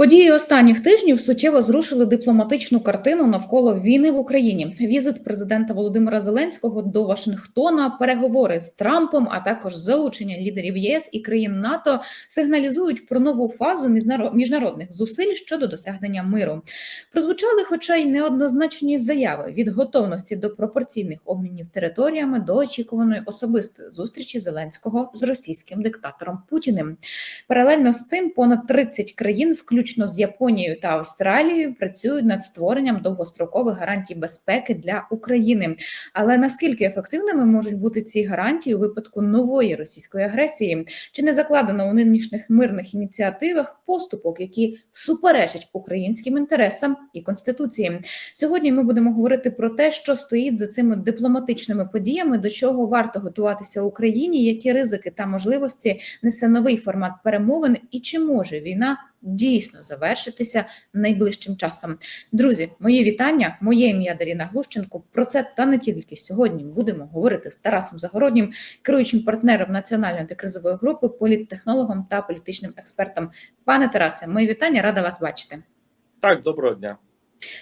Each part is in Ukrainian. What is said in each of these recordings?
Події останніх тижнів суттєво зрушили дипломатичну картину навколо війни в Україні. Візит президента Володимира Зеленського до Вашингтона, переговори з Трампом, а також залучення лідерів ЄС і країн НАТО сигналізують про нову фазу міжнаро- міжнародних зусиль щодо досягнення миру. Прозвучали, хоча й неоднозначні заяви від готовності до пропорційних обмінів територіями до очікуваної особистої зустрічі Зеленського з російським диктатором Путіним. Паралельно з цим понад 30 країн, включно з Японією та Австралією, працюють над створенням довгострокових гарантій безпеки для України. Але наскільки ефективними можуть бути ці гарантії у випадку нової російської агресії? Чи не закладено у нинішніх мирних ініціативах поступок, які суперечать українським інтересам і конституції? Сьогодні ми будемо говорити про те, що стоїть за цими дипломатичними подіями, до чого варто готуватися Україні, які ризики та можливості несе новий формат перемовин, і чи може війна дійсно завершитися найближчим часом? Друзі, мої вітання. Моє ім'я Даріна Глущенко. Про це та не тільки сьогодні будемо говорити з Тарасом Загороднім, керуючим партнером національної антикризової групи, політтехнологом та політичним експертом. Пане Тарасе, мої вітання, рада вас бачити. Так, доброго дня.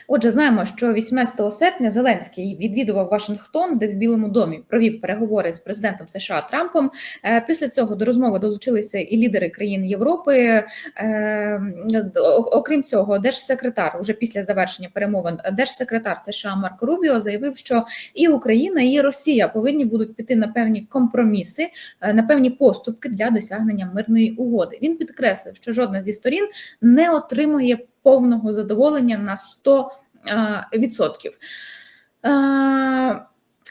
Отже, знаємо, що 18 серпня Зеленський відвідував Вашингтон, де в Білому домі провів переговори з президентом США Трампом. Е, Після цього до розмови долучилися і лідери країн Європи. Е, Окрім цього, держсекретар уже після завершення перемовин, держсекретар США Марко Рубіо заявив, що і Україна, і Росія повинні будуть піти на певні компроміси, е, на певні поступки для досягнення мирної угоди. Він підкреслив, що жодна зі сторін не отримує повного задоволення на 100%. е. Е,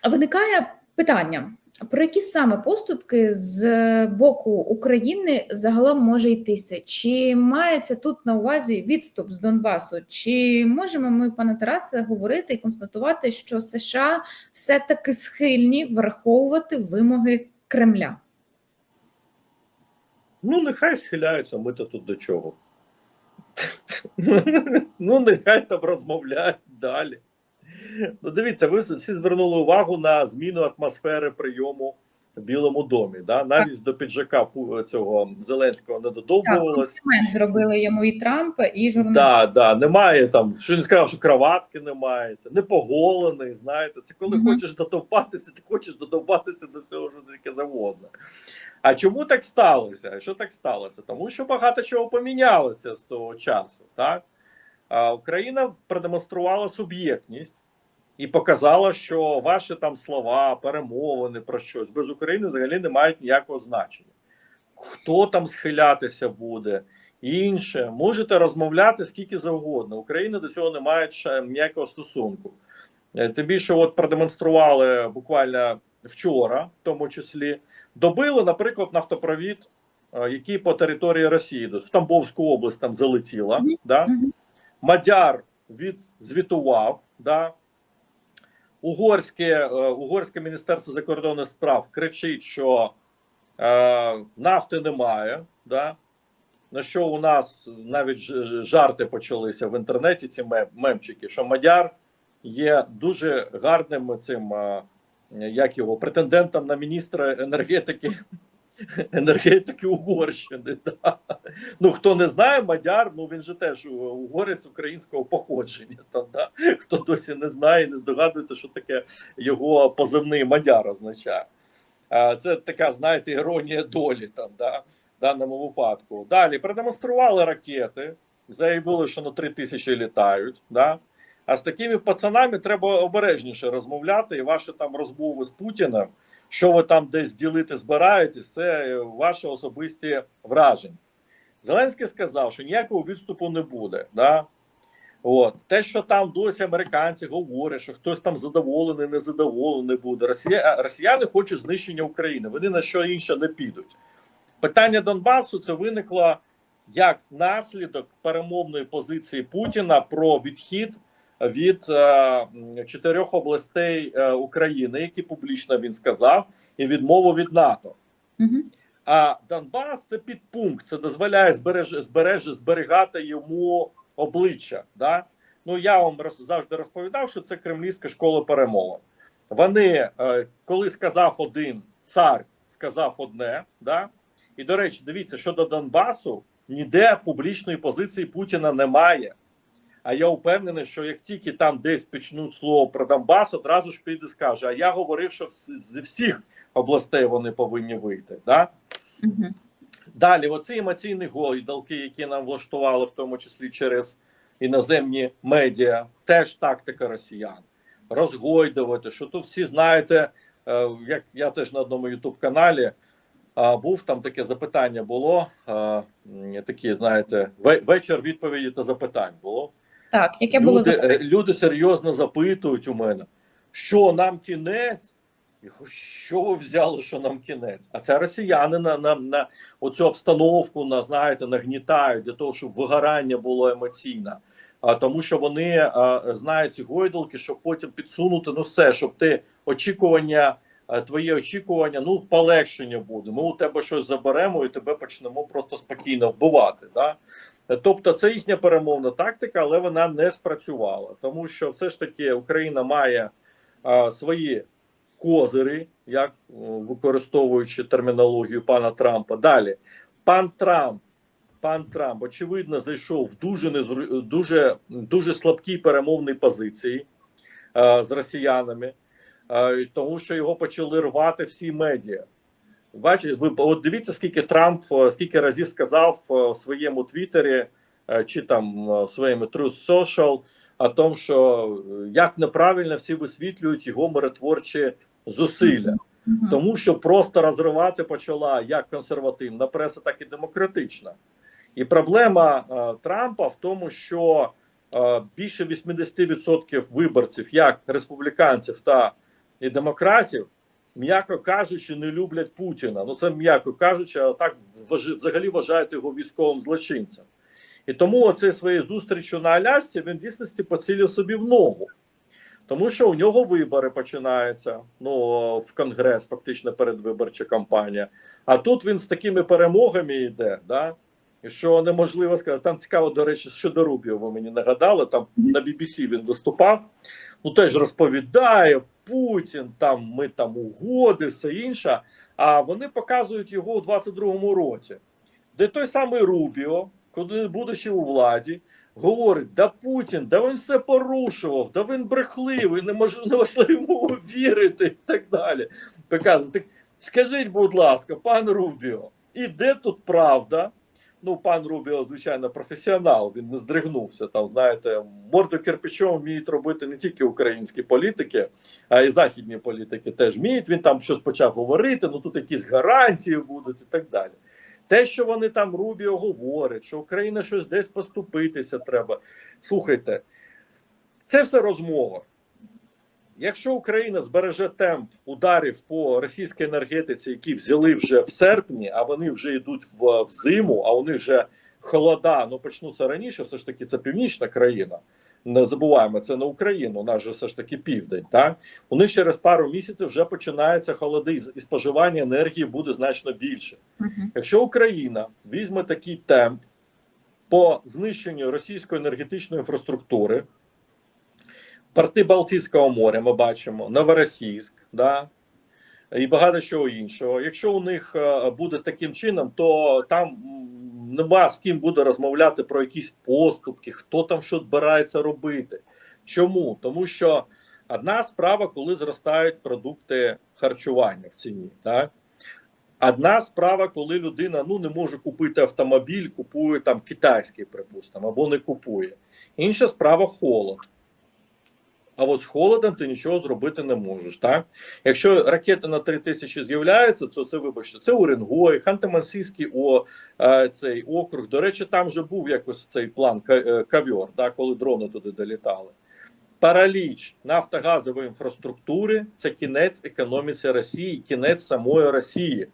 Виникає питання: про які саме поступки з боку України загалом може йтися? Чи мається тут на увазі відступ з Донбасу? Чи можемо ми, пане Тарасе, говорити і констатувати, що США все таки схильні враховувати вимоги Кремля? Ну, нехай схиляються, ми то тут до чого. ну, нехай там розмовляють далі. Ну, дивіться, ви всі звернули увагу на зміну атмосфери прийому в Білому домі. Да? Навіть до піджака цього Зеленського не Так, додовбувалось. комплімент зробили йому і Трамп, і журналісти. Да, да, немає там, що він сказав, що кроватки немає, не поголений, знаєте. Це коли Мгм. хочеш додовбатися, ти хочеш додовбатися до всього, що таке завгодно. А чому так сталося? Що так сталося? Тому що багато чого помінялося з того часу. Так? А Україна продемонструвала суб'єктність і показала, що ваші там слова, перемовини про щось без України взагалі не мають ніякого значення. Хто там схилятися буде, інше, можете розмовляти скільки завгодно. Україна до цього не має ще ніякого стосунку. Е, Тим більше, от продемонстрували буквально вчора, в тому числі, добили, наприклад, нафтопровід, е, який по території Росії в Тамбовську область там залетіла. Да? Мадяр відзвітував, да? Угорське, е, Угорське міністерство закордонних справ кричить, що е, нафти немає. Да? На що у нас навіть жарти почалися в інтернеті, ці мемчики, що Мадяр є дуже гарним цим, е, як його, претендентом на міністра енергетики. Енергетики Угорщини. Да. Ну хто не знає, Мадяр, ну він же теж угорець українського походження. Там, да. Хто досі не знає, не здогадується, що таке його позивний Мадяр означає. Це така, знаєте, іронія долі там, да, в даному випадку. Далі продемонстрували ракети, заявили, що на 3 тисячі літають. Да. А з такими пацанами треба обережніше розмовляти, і ваші там розмови з Путіним, що ви там десь ділити збираєтесь, це ваші особисті враження. Зеленський сказав, що ніякого відступу не буде. Да? От. Те, що там досі американці говорять, що хтось там задоволений, незадоволений буде. Росія, росіяни хочуть знищення України, вони на що інше не підуть. Питання Донбасу це виникло як наслідок перемовної позиції Путіна про відхід від е, чотирьох областей е, України, які публічно він сказав, і відмову від НАТО. А Донбас це підпункт, це дозволяє збереж, збереж, зберігати йому обличчя. Да? Ну я вам роз, завжди розповідав, що це кремлівська школа перемовин. Вони, е, коли сказав один цар, сказав одне, да? І до речі, дивіться, щодо Донбасу, ніде публічної позиції Путіна немає. А я впевнений, що як тільки там десь почнуть слово про Донбас, одразу ж піде скаже: а я говорив, що зі всіх областей вони повинні вийти. Да? Мгм. Далі, оці емоційні гойдалки, які нам влаштували, в тому числі через іноземні медіа, теж тактика росіян. Розгойдувати, що тут всі знаєте, е, як я теж на одному ютуб-каналі а, був там таке запитання було. е, Такі, знаєте, вечір відповіді та запитань було. Так, яке було Люди, запитання? е, люди серйозно запитують у мене, що нам кінець? Що ви взяли, що нам кінець? А це росіяни на, на, на оцю обстановку на, знаєте, нагнітають для того, щоб вигорання було емоційне. А, тому що вони а, знають ці гойдалки, щоб потім підсунути ну все, щоб ти очікування, а, твої очікування, ну полегшення буде. Ми у тебе щось заберемо і тебе почнемо просто спокійно вбивати. Да? Тобто це їхня перемовна тактика, але вона не спрацювала, тому що все ж таки Україна має а, свої козири, як використовуючи термінологію пана Трампа. Далі пан Трамп, пан Трамп, очевидно, зайшов в дуже незру... дуже, дуже слабкій перемовній позиції а, з росіянами, а, тому що його почали рвати всі медіа. Бачите, ви от дивіться, скільки Трамп е, скільки разів сказав е, в своєму Твіттері е, чи там в своєму Truth Social о том, що як неправильно всі висвітлюють його миротворчі зусилля, тому що просто розривати почала як консервативна преса, так і демократична. І проблема Трампа в тому, що більше 80% виборців, як республіканців та і демократів, м'яко кажучи, не люблять Путіна. Ну це м'яко кажучи, а так взагалі вважають його військовим злочинцем. І тому оце своєю зустрічю на Алясці він в дійсності поцілив собі в ногу. Тому що у нього вибори починаються ну в конгрес, фактично передвиборча кампанія. А тут він з такими перемогами йде, да? Що неможливо сказати. Там цікаво, до речі, щодо Рубіо, ви мені нагадали. Там на BBC він виступав. Ну теж розповідає Путін, там ми там угоди, все інше. А вони показують його у 22-му році, де той самий Рубіо, коли будучи у владі, говорить: да Путін, да він все порушував, да він брехливий, не можу йому вірити і так далі. Показує, так скажіть, будь ласка, пан Рубіо, і де тут правда? Ну, пан Рубіо, звичайно, професіонал, він не здригнувся. Там, знаєте, морду кирпичом вміють робити не тільки українські політики, а й західні політики теж вміють. Він там щось почав говорити, ну тут якісь гарантії будуть і так далі. Те, що вони там Рубіо говорять, що Україна щось десь поступитися треба. Слухайте, це все розмова. Якщо Україна збереже темп ударів по російській енергетиці, які взяли вже в серпні, а вони вже йдуть в, в зиму, а них вже холода, ну почнуться раніше, все ж таки це північна країна. Не забуваємо, це не Україна, у нас же все ж таки південь. Так у них через пару місяців вже починаються холоди, і- споживання енергії буде значно більше. Мгм. Якщо Україна візьме такий темп по знищенню російської енергетичної інфраструктури, порти Балтійського моря, ми бачимо, Новоросійськ, да, і багато чого іншого. Якщо у них е, буде таким чином, то там нема з ким буде розмовляти про якісь поступки, хто там що збирається робити. Чому? Тому що одна справа, коли зростають продукти харчування в ціні, так? Одна справа, коли людина ну не може купити автомобіль, купує там китайський, припустимо, або не купує. Інша справа холод. А от з холодом ти нічого зробити не можеш. Так? Якщо ракета на 3 тисячі з'являється, то це вибачте, це Уренгой, Ханти-Мансійський о, е, цей округ. До речі, там вже був якось цей план е, кавьор, так, коли дрони туди долітали. Параліч нафтогазової інфраструктури це кінець економіці Росії, кінець самої Росії.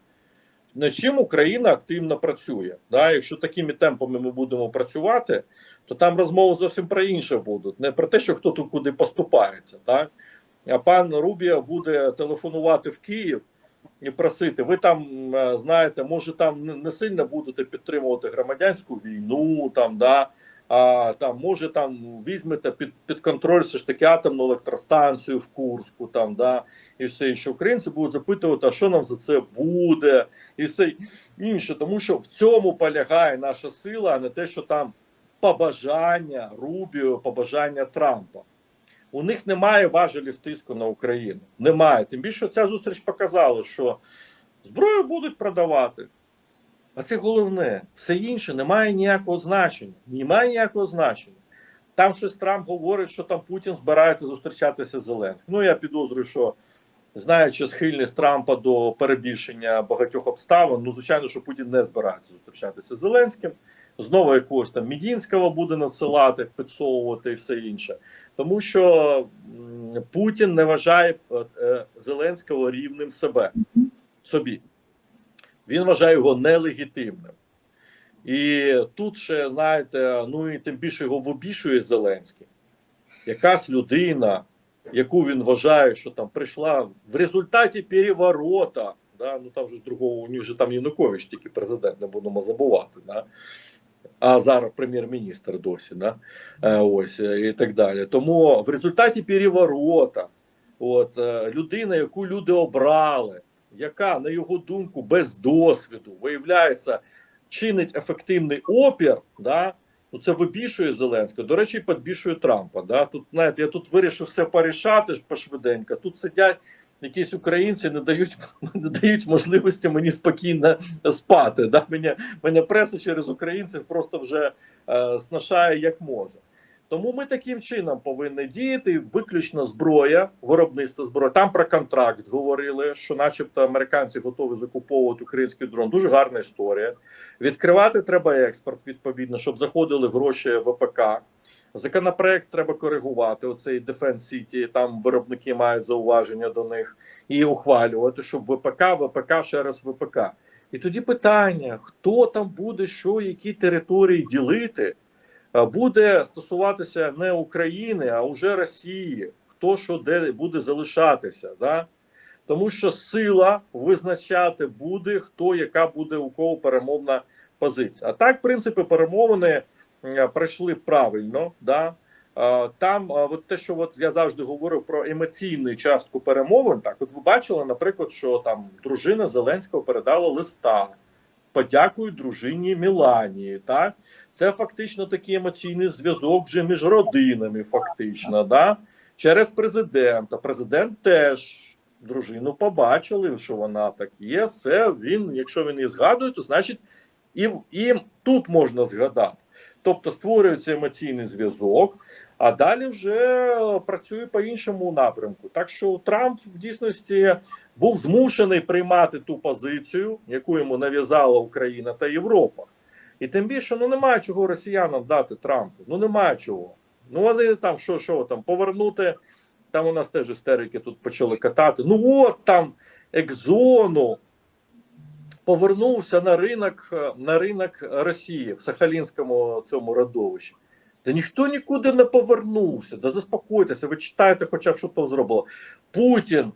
Над чим Україна активно працює. Да? Якщо такими темпами ми будемо працювати, то там розмови зовсім про інше будуть. Не про те, що хто тут куди поступається. Да? А пан Рубія буде телефонувати в Київ і просити: ви там е, знаєте, може там не- сильно будете підтримувати громадянську війну, там, да? А там може там візьмете під під контроль все ж таки атомну електростанцію в Курську, там да і все інше. Українці будуть запитувати, а що нам за це буде, і все інше, тому що в цьому полягає наша сила, а не те, що там побажання Рубіо, побажання Трампа. У них немає важелів тиску на Україну. Немає. Тим більше ця зустріч показала, що зброю будуть продавати. А це головне. Все інше не має ніякого значення. Немає ніякого значення. Там щось Трамп говорить, що там Путін збирається зустрічатися з Зеленським. Ну, я підозрюю, що знаючи схильність Трампа до перебільшення багатьох обставин, ну, звичайно, що Путін не збирається зустрічатися з Зеленським. Знову якогось там Мідінського буде надсилати, підсовувати і все інше. Тому що Путін не вважає е, е, Зеленського рівним себе собі. Він вважає його нелегітимним. І тут ще, знаєте, ну і тим більше його вибішує Зеленський. Якась людина, яку він вважає, що там прийшла в результаті переворота. Да? Ну там же другого у них же там Янукович, тільки президент, не будемо забувати. Да? А зараз прем'єр-міністр досі, да? Е, ось е, і так далі. Тому в результаті переворота, от е, людина, яку люди обрали, яка, на його думку, без досвіду виявляється, чинить ефективний опір, да, ну це вибішує Зеленського. До речі, підбішує Трампа. Да. Тут, знаєте, я тут вирішив все порішати пошвиденько. Тут сидять якісь українці, не дають не дають можливості мені спокійно спати. Да. Мене, мене преса через українців просто вже е, снашає як може. Тому ми таким чином повинні діяти. Виключно зброя, виробництво зброї. Там про контракт говорили, що, начебто, американці готові закуповувати український дрон. Дуже гарна історія. Відкривати треба експорт відповідно, щоб заходили гроші ВПК. Законопроект треба коригувати. Оцей Defense City, там виробники мають зауваження до них і ухвалювати, щоб ВПК, ВПК ще раз ВПК. І тоді питання: хто там буде, що, які території ділити буде стосуватися не України, а вже Росії. Хто що де буде залишатися, да? тому що сила визначати буде, хто яка буде у кого перемовна позиція. А так, в принципі, перемовини е, пройшли правильно. Да? Е, Там, е, от те, що от я завжди говорив про емоційну частку перемовин, так от ви бачили, наприклад, що там дружина Зеленського передала листа. Подякую дружині Міланії. Так це фактично такий емоційний зв'язок вже між родинами, фактично, да через президента. Президент теж дружину побачили, що вона так є. Все він, якщо він її згадує, то значить і, і тут можна згадати. Тобто створюється емоційний зв'язок, а далі вже працює по іншому напрямку. Так що Трамп в дійсності був змушений приймати ту позицію, яку йому нав'язала Україна та Європа. І тим більше ну немає чого росіянам дати Трампу. Ну немає чого. Ну вони там що, що там повернути. Там у нас теж істерики тут почали катати. Ну от там екзону повернувся на ринок е, на ринок Росії в Сахалінському цьому родовищі. Та ніхто нікуди не повернувся. Да заспокойтеся, ви читаєте, хоча б що то зробило. Путін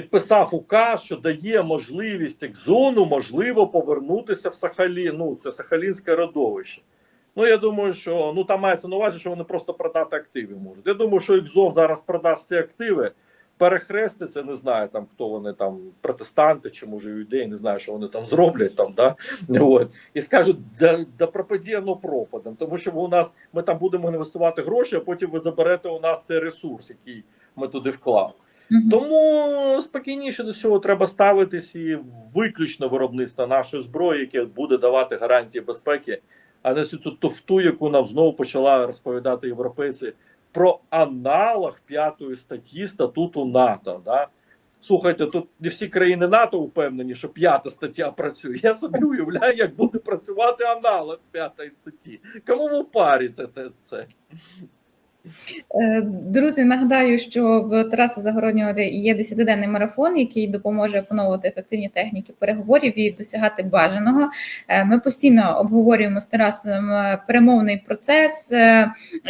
підписав указ, що дає можливість екзону, можливо, повернутися в Сахалін. Ну, це Сахалінське родовище. Ну, я думаю, що ну там мається на увазі, що вони просто продати активи можуть. Я думаю, що Екзон зараз продасть ці активи, перехреститься, не знаю там, хто вони там, протестанти чи може юдеї, не знаю, що вони там зроблять там, да? От. і скажуть, да, да пропаді воно пропадом, тому що у нас ми там будемо інвестувати гроші, а потім ви заберете у нас цей ресурс, який ми туди вклали. Тому спокійніше до цього треба ставитись і виключно виробництво нашої зброї, яке буде давати гарантії безпеки, а не цю тофту, яку нам знову почала розповідати європейці про аналог п'ятої статті статуту НАТО. Да? Слухайте, тут не всі країни НАТО впевнені, що п'ята стаття працює. Я собі уявляю, як буде працювати аналог п'ятої статті. Кому ви парите це? Е, Друзі, нагадаю, що в Тараса Загороднього є 10-денний марафон, який допоможе опановувати ефективні техніки переговорів і досягати бажаного. Е, Ми постійно обговорюємо з Тарасом е, перемовний процес,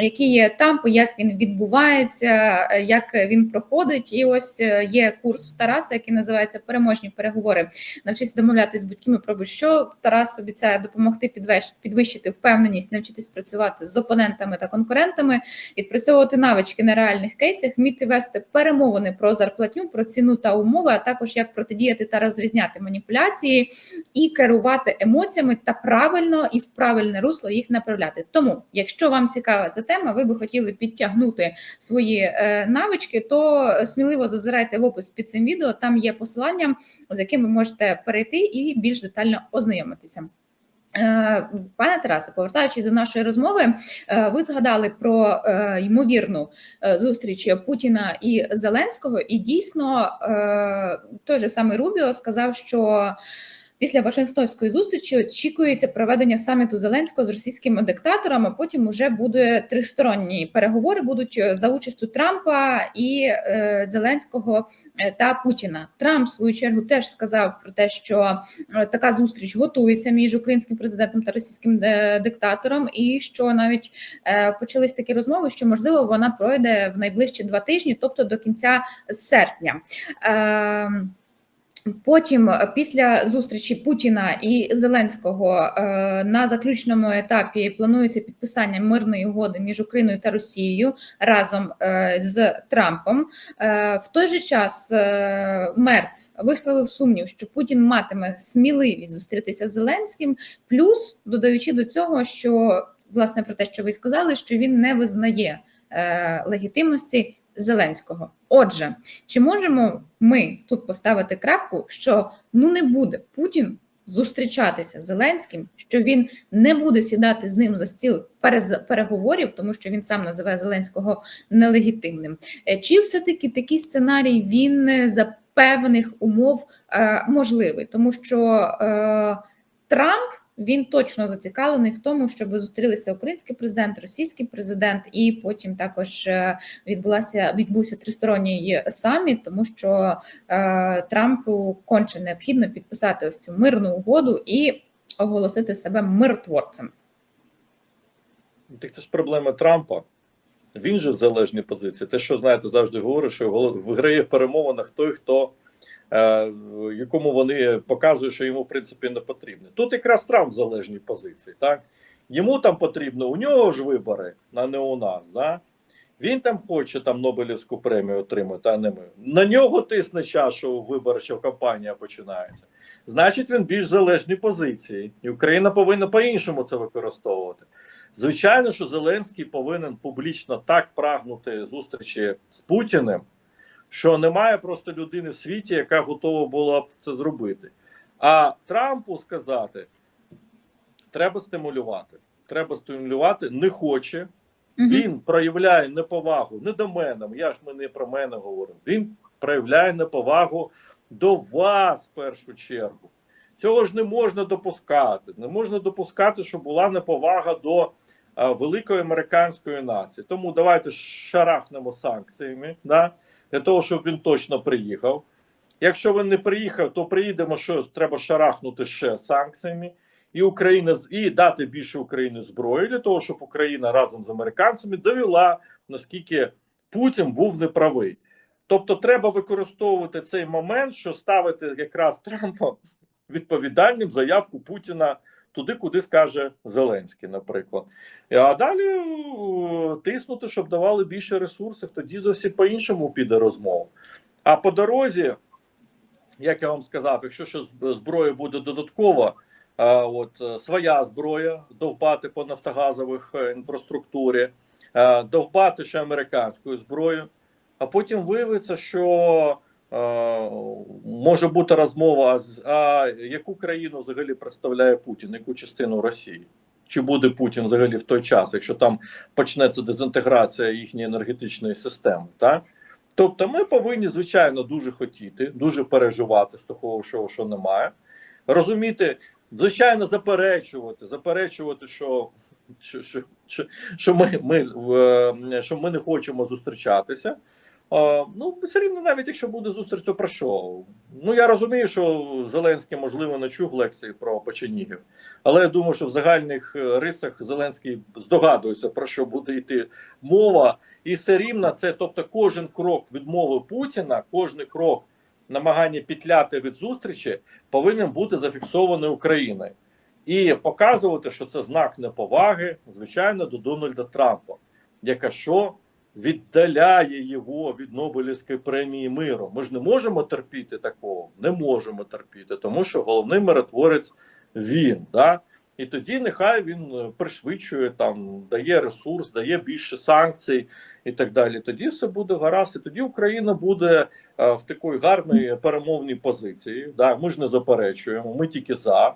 які є етапи, як він відбувається, як він проходить. І ось є курс Тараса, який називається Переможні переговори. Навчитися домовлятися з будь-ким про будь-що. Тарас обіцяє допомогти підвищ- підвищити впевненість, навчитись працювати з опонентами та конкурентами відпрацьовувати навички на реальних кейсах, вміти вести перемовини про зарплатню, про ціну та умови, а також як протидіяти та розрізняти маніпуляції і керувати емоціями та правильно і в правильне русло їх направляти. Тому, якщо вам цікава ця тема, ви би хотіли підтягнути свої е, навички, то сміливо зазирайте в опис під цим відео. Там є посилання, з яким ви можете перейти і більш детально ознайомитися. Е, Пане Тарасе, повертаючись до нашої розмови, е, ви згадали про е, ймовірну зустріч Путіна і Зеленського, і дійсно той же самий Рубіо сказав, що після Вашингтонської зустрічі очікується проведення саміту Зеленського з російськими диктаторами. Потім уже буде тристоронні переговори будуть е, за участю Трампа і е, Зеленського е, та Путіна. Трамп в свою чергу теж сказав про те, що е, така зустріч готується між українським президентом та російським диктатором, і що навіть е, почались такі розмови, що можливо вона пройде в найближчі два тижні, тобто до кінця серпня. Е, Потім, е, після зустрічі Путіна і Зеленського е, на заключному етапі планується підписання мирної угоди між Україною та Росією разом е, з Трампом. В той же час Мерц висловив сумнів, що Путін матиме сміливість зустрітися з Зеленським, плюс додаючи до цього, що власне про те, що ви сказали, що він не визнає легітимності Зеленського. Отже, чи можемо ми тут поставити крапку, що ну не буде Путін зустрічатися з Зеленським, що він не буде сідати з ним за стіл переговорів, тому що він сам називає Зеленського нелегітимним? Е, Чи все-таки такий сценарій він е, за певних умов е, можливий, тому що е, Трамп. Він точно зацікавлений в тому, щоб зустрілися український президент, російський президент, і потім також е, відбулася відбувся тристоронній саміт, тому що е, Трампу конче необхідно підписати ось цю мирну угоду і оголосити себе миротворцем. Так це ж проблема Трампа. Він же в залежній позиції. Те, що знаєте, завжди говорить, що виграє в перемовинах той, хто якому вони показують, що йому в принципі не потрібно. Тут якраз Трамп в залежній позиції. Так йому там потрібно, у нього ж вибори, а не у нас. Да? Він там хоче там Нобелівську премію отримати, а не ми. На нього тисне час, що виборча кампанія починається. Значить, він більш залежній позиції, і Україна повинна по-іншому це використовувати. Звичайно, що Зеленський повинен публічно так прагнути зустрічі з Путіним, що немає просто людини в світі, яка готова була б це зробити. А Трампу сказати: треба стимулювати. Треба стимулювати, не хоче. Він проявляє неповагу не до мене. Я ж ми не про мене говоримо. Він проявляє неповагу до вас в першу чергу. Цього ж не можна допускати. Не можна допускати, щоб була неповага до а, великої американської нації. Тому давайте шарахнемо санкціями, да, для того, щоб він точно приїхав. Якщо він не приїхав, то приїдемо, що треба шарахнути ще санкціями, і Україна і дати більше Україні зброї для того, щоб Україна разом з американцями довела наскільки Путін був неправий. Тобто, треба використовувати цей момент, що ставити якраз Трампа відповідальним заявку Путіна туди, куди скаже Зеленський, наприклад. А далі е, тиснути, щоб давали більше ресурсів, тоді зовсім по-іншому піде розмова. А по дорозі, як я вам сказав, якщо з- зброя буде додаткова, от е, своя зброя довбати по нафтогазових е, інфраструктурі, довбати ще американською зброєю, а потім виявиться, що може бути розмова, а яку країну взагалі представляє Путін, яку частину Росії? Чи буде Путін взагалі в той час, якщо там почнеться дезінтеграція їхньої енергетичної системи? Так? Тобто, ми повинні, звичайно, дуже хотіти, дуже переживати з того, що, що немає, розуміти, звичайно, заперечувати, заперечувати, що що, що, що, що ми, ми, е, що ми не хочемо зустрічатися. Ну, все рівно, навіть якщо буде зустріч, то про що? Ну я розумію, що Зеленський можливо не чув лекції про печенігів, але я думаю, що в загальних е, рисах Зеленський здогадується про що буде йти мова, і все рівно це, тобто, кожен крок відмови Путіна, кожен крок намагання петляти від зустрічі повинен бути зафіксований Україною. І показувати, що це знак неповаги, звичайно, до Дональда Трампа, яка що віддаляє його від Нобелівської премії миру. Ми ж не можемо терпіти такого, не можемо терпіти, тому що головний миротворець він. Да? І тоді нехай він е, пришвидшує там, дає ресурс, дає більше санкцій і так далі. Тоді все буде гаразд, і тоді Україна буде е, в такій гарній перемовній позиції. Да? Ми ж не заперечуємо, ми тільки за.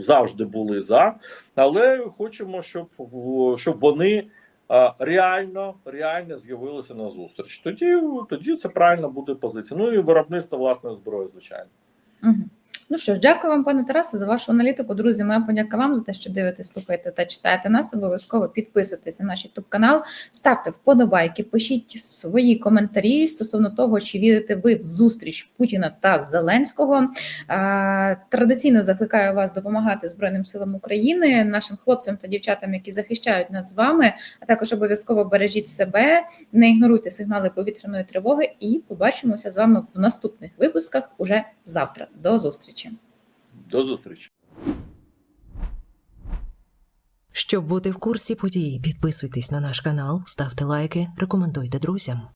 Завжди були за, але хочемо, щоб щоб вони а, реально реально з'явилися на зустріч. Тоді тоді це правильно буде позиція. Ну і виробництво власної зброї, звичайно. Угу. Ну що ж, дякую вам, пане Тарасе, за вашу аналітику. Друзі, моя подяка вам за те, що дивитесь, слухаєте та читаєте нас. Обов'язково підписуйтесь на наш youtube канал, ставте вподобайки, пишіть свої коментарі стосовно того, чи вірите ви в зустріч Путіна та Зеленського. Традиційно закликаю вас допомагати Збройним силам України, нашим хлопцям та дівчатам, які захищають нас з вами. А також обов'язково бережіть себе, не ігноруйте сигнали повітряної тривоги, і побачимося з вами в наступних випусках уже завтра. До зустрічі. До зустрічі. Щоб бути в курсі подій, підписуйтесь на наш канал, ставте лайки, рекомендуйте друзям.